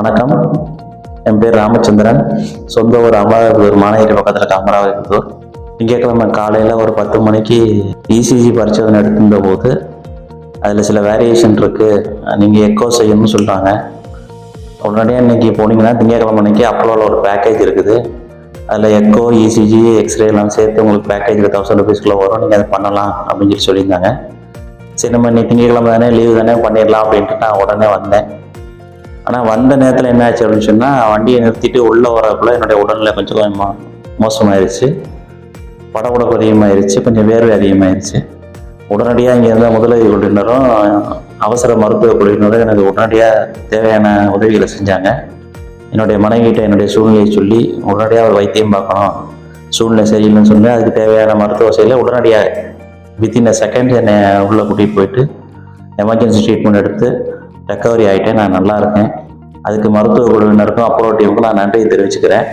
வணக்கம். என் பேர் ராமச்சந்திரன். சொந்த ஊர் அமராவதிபுதூர் மாநகரி பக்கத்தில் இருக்க அமராவதிபுதூர் திங்கட்கிழமை காலையில் ஒரு பத்து மணிக்கு இசிஜி பரிசோதனை எடுத்திருந்த போது அதில் சில வேரியேஷன் இருக்குது நீங்கள் எக்கோ செய்யணும்னு சொல்கிறாங்க உடனடியாக இன்றைக்கி போனீங்கன்னா திங்கட்கிழமை அன்னைக்கு அப்போலோவில் ஒரு பேக்கேஜ் இருக்குது. அதில் எக்கோ இசிஜி எக்ஸ்ரே எல்லாம் சேர்த்து உங்களுக்கு பேக்கேஜ் தௌசண்ட் ருபீஸ்க்குள்ளே வரும். நீங்கள் அதை பண்ணலாம் அப்படின்னு சொல்லி சொல்லியிருந்தாங்க. சரி நம்ம இன்னைக்கு திங்கட்கிழமை தானே லீவு தானே பண்ணிடலாம் அப்படின்ட்டு நான் உடனே வந்தேன். ஆனால் வந்த நேரத்தில் என்ன ஆச்சு அப்படின்னு சொன்னால் வண்டியை நிறுத்திட்டு உள்ளே வரக்குள்ள என்னுடைய உடல்நிலை கொஞ்சம் கொஞ்சமாக மோசமாயிருச்சு. படகுடப்பு அதிகமாயிருச்சு கொஞ்சம் வேர்வை அதிகமாயிருச்சு. உடனடியாக இங்கே இருந்த முதலுதவி குழுவினரும் அவசர மருத்துவ குழுவினரும் எனக்கு உடனடியாக தேவையான உதவிகளை செஞ்சாங்க. என்னுடைய மனைவிகிட்ட என்னுடைய சூழ்நிலையை சொல்லி உடனடியாக ஒரு வைத்தியம் பார்க்கணும். சூழ்நிலை சரியில்லைன்னு சொல்லி அதுக்கு தேவையான மருத்துவ வசதியில் உடனடியாக வித்தின் அ செகண்ட் என்னை உள்ளே கூட்டிகிட்டு போயிட்டு எமர்ஜென்சி ட்ரீட்மெண்ட் எடுத்து ரெக்கவரி ஆகிட்டேன் நான் நல்லா இருக்கேன். அதுக்கு மருத்துவ குழுவினருக்கும் அப்போலோ டீமுக்கும் நான் நன்றியை தெரிவிச்சுக்கிறேன்.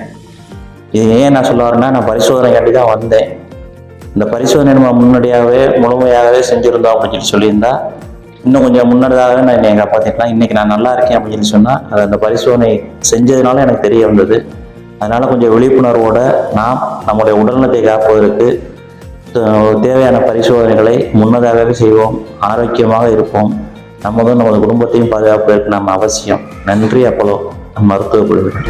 இது ஏன் நான் சொல்ல வரேன்னா நான் பரிசோதனைக்காண்டி தான் வந்தேன். இந்த பரிசோதனை நம்ம முன்னாடியாகவே முழுமையாகவே செஞ்சுருந்தோம் அப்படின்னு சொல்லி சொல்லியிருந்தா இன்னும் கொஞ்சம் முன்னதாகவே நான் என்னை காப்பாற்றிக்கலாம் இன்னைக்கு நான் நல்லா இருக்கேன் அப்படின்னு சொல்லி சொன்னால் அது அந்த பரிசோதனை செஞ்சதுனால எனக்கு தெரிய வந்தது. அதனால கொஞ்சம் விழிப்புணர்வோடு நாம் நம்முடைய உடல்நலத்தை காப்பதற்கு தேவையான பரிசோதனைகளை முன்னதாகவே செய்வோம். ஆரோக்கியமாக இருப்போம். நமதும் நமது குடும்பத்தையும் பாதுகாப்பதற்கு நம்ம அவசியம். நன்றி அப்போலோ. மருத்துவ குழுவினர்.